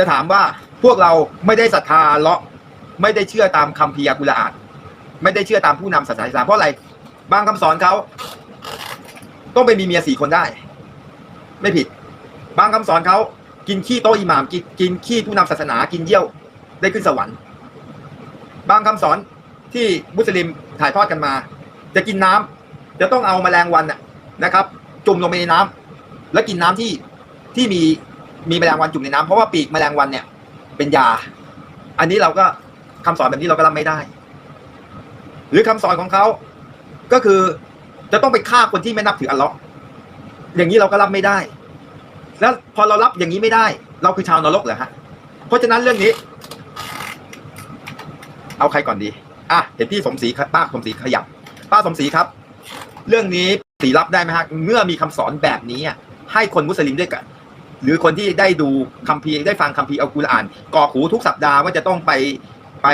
จะถามว่าพวกเราไม่ได้ศรัทธาเลาะไม่ได้เชื่อตามคำพียากุลอาดไม่ได้เชื่อตามผู้นำศาสนาอิสลามเพราะอะไรบางคำสอนเขาต้องไปมีเมียสี่คนได้ ไม่ผิด บางคำสอนเขากินขี้โต๊ะอิหม่ามกินกินขี้ผู้นำศาสนากินเยี่ยวได้ขึ้นสวรรค์ บางคำสอนที่มุสลิมถ่ายทอดกันมา จะกินน้ำจะต้องเอาแมลงวันนะครับ จุ่มลงไปในน้ำแล้วกินน้ำที่ที่มี มีแมลงวันจุ่มในน้ำเพราะว่าปีกแมลงวันเนี่ย เป็นยา อันนี้เราก็คำสอนแบบนี้เราก็รับไม่ได้ หรือคำสอนของเขาก็คือจะต้องไปฆ่าคนที่ไม่นับถืออัลเลาะห์อย่างนี้เราก็รับไม่ได้ แล้วพอเรารับอย่างนี้ไม่ได้ เราคือชาวนรกเหรอฮะเพราะฉะนั้นเรื่องนี้ เอาใครก่อนดีอะเห็นพี่สมศรีป้าสมศรีขยับ ป้าสมศรีครับ เรื่องนี้สีรับได้ไหมฮะเมื่อมีคำสอนแบบนี้ให้คนมุสลิมด้วยกัน หรือคนที่ได้ดูคัมภีร์ได้ฟังคัมภีร์อัลกุรอานกรอกหูทุกสัปดาห์ว่าจะต้องไปไป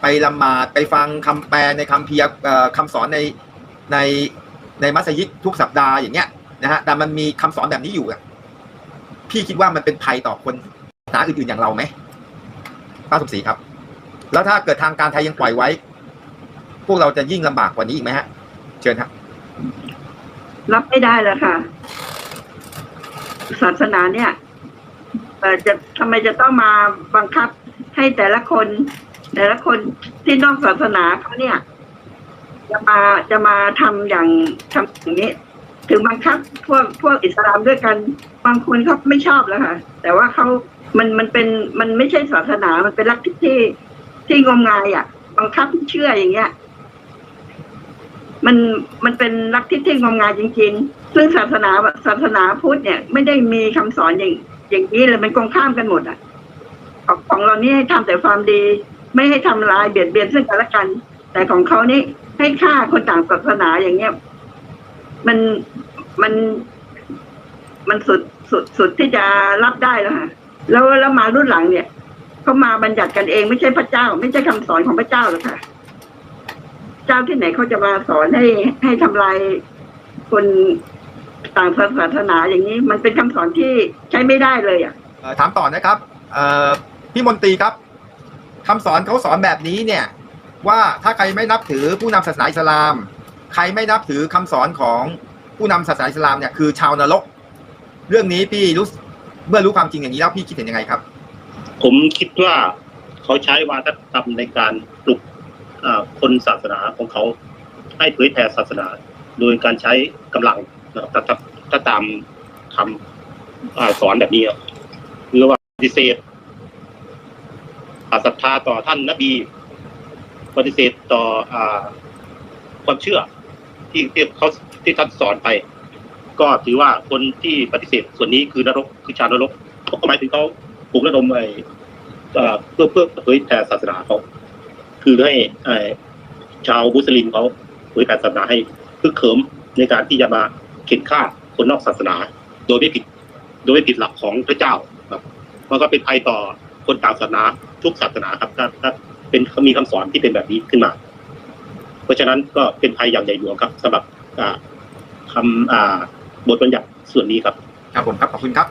ไปละหมาดไปฟังคำแปลในคัมภีร์คำสอนในในในมัสยิดทุกสัปดาห์อย่างเงี้ยนะฮะแต่มันมีคำสอนแบบนี้อยู่อะพี่คิดว่ามันเป็นภัยต่อคนศาสนาอื่นๆอย่างเราไหมป้าสมศรีครับ แล้วถ้าเกิดทางการไทยยังปล่อยไว้ พวกเราจะยิ่งลำบากกว่านี้อีกไหมฮะ เชิญครับ รับไม่ได้แล้วค่ะ ศาสนาเนี่ยจะทำไมจะต้องมาบังคับให้แต่ละคน แต่ละคนที่นอกศาสนาเขาเนี่ย จะมาจะมาทำอย่างทำอย่างนี้ ถึงบังคับพวกพวกอิสลามด้วยกันบางคนเขาไม่ชอบแล้วค่ะ แต่ว่าเขามันมันเป็นมันไม่ใช่ศาสนา มันเป็นลัทธิที่ที่งมงายอะ บังคับให้เชื่ออย่างเงี้ย มันมันเป็นลัทธิที่งมงายจริง ๆ ซึ่งศาสนาศาสนาพุทธเนี่ย ไม่ได้มีคำสอนอย่างอย่างนี้เลยมันกงข้ามกันหมดอะของของเรานี่ให้ทำแต่ความดี ไม่ให้ทำลายเบียดเบียนซึ่งกันและกัน แต่ของเขานี่ให้ฆ่าคนต่างศาสนาอย่างเงี้ยมันมันมันสุดสุดสุดที่จะรับได้แล้วค่ะแล้วแล้วมารุ่นหลังเนี่ยเขามาบัญญัติกันเองไม่ใช่พระเจ้า ไม่ใช่คำสอนของพระเจ้าหรอกค่ะ เจ้าที่ไหนเขาจะมาสอนให้ให้ทำลายคน ต่างศาสนาอย่างนี้มันเป็นคำสอนที่ใช้ไม่ได้เลยอะ เอ่อถามต่อนะครับเอ่อพี่มนตรีครับคำสอนเขาสอนแบบนี้เนี่ย ว่าถ้าใครไม่นับถือผู้นำศาสนาอิสลาม ใครไม่นับถือคำสอนของผู้นำศาสนาอิสลามเนี่ยคือชาวนรก เรื่องนี้พี่รู้เมื่อรู้ความจริงอย่างนี้แล้วพี่คิดเห็นยังไงครับ ผมคิดว่าเขาใช้วาทกรรมในการปลุกอ่าคนศาสนาของเขา ให้เผยแผ่ศาสนา โดยการใช้กำลังนะครับ ถ้าถ้าถ้าตามคำอสอนแบบนี้ครับคือว่าปฏิเสธศรัทธาต่อท่านนบีปฏิเสธต่ออ่าความเชื่อ ที่ที่เขาที่ท่านสอนไป ก็ถือว่าคนที่ปฏิเสธส่วนนี้คือนรกคือชาวนรกก็หมายถึงเขาปลุกระดมไอ้เพื่อเพื่อเผยแผ่ศาสนาเขาคือให้ชาวมุสลิมเขาเผยแผ่ศาสนาให้พึกเขิมในการที่จะมา เข็นฆ่าคนนอกศาสนา โดยไม่ผิด โดยไม่ผิดหลักของพระเจ้าครับมันก็เป็นภัยต่อคนต่างศาสนาทุกศาสนาครับถ้าถ้าเป็นมีคำสอนที่เป็นแบบนี้ขึ้นมา เพราะฉะนั้นก็เป็นภัยอย่างใหญ่หลวงครับสำหรับคำบทบัญญัติส่วนนี้ครับครับผมครับขอบคุณครับ